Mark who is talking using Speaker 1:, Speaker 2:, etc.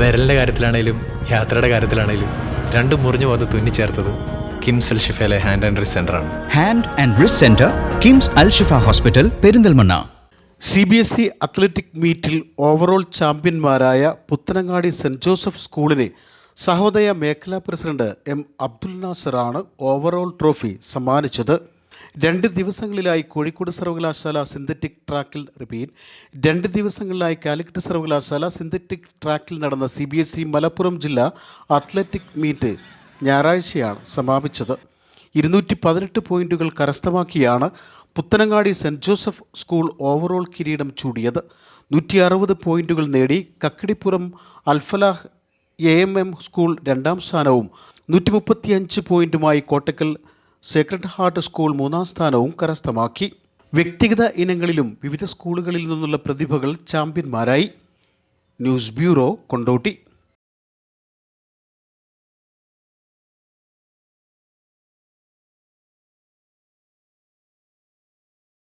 Speaker 1: വിരലിന്റെ കാര്യത്തിലാണേലും യാത്രയുടെ കാര്യത്തിലാണേലും രണ്ടും മുറിഞ്ഞു പോകാതെ തുന്നിച്ചേർത്തത് കിംസ് അൽ ഷിഫയിലെ ഹാൻഡ് ആൻഡ് റിസ് ആണ്.
Speaker 2: Hand and wrist centre KIMS Al Shifa hospital Perinthalmanna.
Speaker 3: C B S E athletic മീറ്റിൽ ഓവറോൾ ചാമ്പ്യന്മാരായ പുത്തനങ്ങാടി സെന്റ് ജോസഫ് സ്കൂളിനെ സഹോദയ മേഖലാ പ്രസിഡന്റ് എം അബ്ദുൽ നാസറാണ് ഓവറോൾ ട്രോഫി സമ്മാനിച്ചത്. രണ്ട് ദിവസങ്ങളിലായി കോഴിക്കോട് സർവകലാശാല സിന്തറ്റിക് ട്രാക്കിൽ റിപ്പീറ്റ് രണ്ട് ദിവസങ്ങളിലായി കാലിക്കറ്റ് സർവകലാശാല സിന്തറ്റിക് ട്രാക്കിൽ നടന്ന C B S E Malappuram ജില്ലാ അത്ലറ്റിക് മീറ്റ് ഞായറാഴ്ചയാണ് സമാപിച്ചത്. ഇരുന്നൂറ്റി പതിനെട്ട് പോയിന്റുകൾ കരസ്ഥമാക്കിയാണ് Puthanangadi saint Joseph school overall കിരീടം ചൂടിയത്. നൂറ്റി അറുപത് പോയിന്റുകൾ നേടി Kakkidippuram Alfalah A M M school രണ്ടാം സ്ഥാനവും നൂറ്റി മുപ്പത്തിയഞ്ച് പോയിന്റുമായി കോട്ടക്കൽ സേക്രഡ് ഹാർട്ട് സ്കൂൾ മൂന്നാം സ്ഥാനവും കരസ്ഥമാക്കി. വ്യക്തിഗത ഇനങ്ങളിലും വിവിധ സ്കൂളുകളിൽ നിന്നുള്ള പ്രതിഭകൾ ചാമ്പ്യന്മാരായി. News bureau Kondotty.